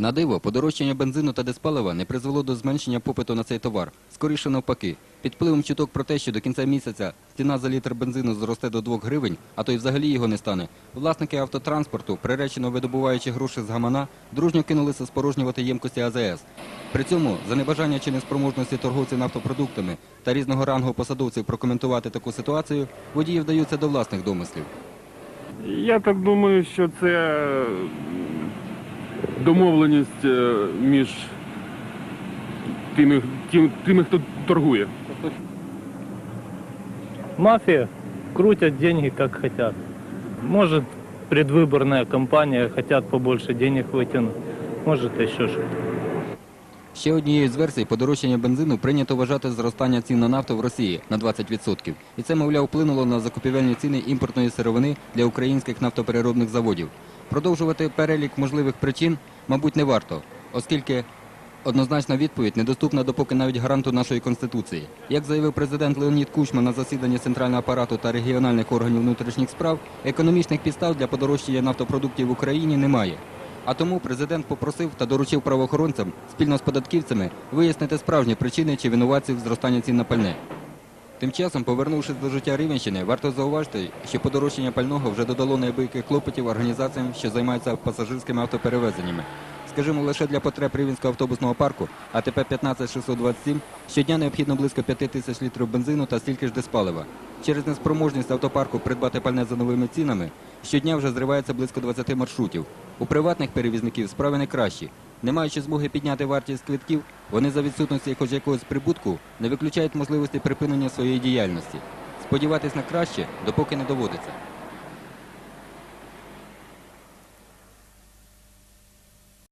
На диво, подорожчання бензину та диспалива не призвело до зменшення попиту на цей товар. Скоріше навпаки. Під впливом чуток про те, що до кінця місяця ціна за літр бензину зросте до 2 гривень, а то й взагалі його не стане, власники автотранспорту, приречено видобуваючи гроші з гамана, дружньо кинулися спорожнювати ємкості АЗС. При цьому за небажання чи неспроможності торговців нафтопродуктами та різного рангу посадовців прокоментувати таку ситуацію, водії вдаються до власних домислів. Я так думаю, що це домовленість е, між тими, тим- тими хто торгує. Мафия крутят деньги как хотят. Может, предвыборная кампания, хотят побольше денег вытянуть. Может, еще что-то. Ще однією з версій подорожчання бензину прийнято вважати зростання цін на нафту в Росії на 20%. І це, мовляв, вплинуло на закупівельні ціни імпортної сировини для українських нафтопереробних заводів. Продовжувати перелік можливих причин, мабуть, не варто, оскільки однозначна відповідь недоступна допоки навіть гаранту нашої Конституції. Як заявив президент Леонід Кучма на засіданні Центрального апарату та регіональних органів внутрішніх справ, економічних підстав для подорожчання нафтопродуктів в Україні немає. А тому президент попросив та доручив правоохоронцям спільно з податківцями вияснити справжні причини чи винуватців в зростанні цін на пальне. Тим часом, повернувшись до життя Рівенщини, варто зауважити, що подорожчання пального вже додало неабияких клопотів організаціям, що займаються пасажирськими автоперевезеннями. Скажімо, лише для потреб Рівенського автобусного парку АТП 15627 щодня необхідно близько 5 тисяч літрів бензину та стільки ж диспалива. Через неспроможність автопарку придбати пальне за новими цінами щодня вже зривається близько 20 маршрутів. У приватних перевізників справи не кращі. Не маючи змоги підняти вартість квитків, вони за відсутності хоч якогось прибутку не виключають можливості припинення своєї діяльності. Сподіватись на краще, допоки не доводиться.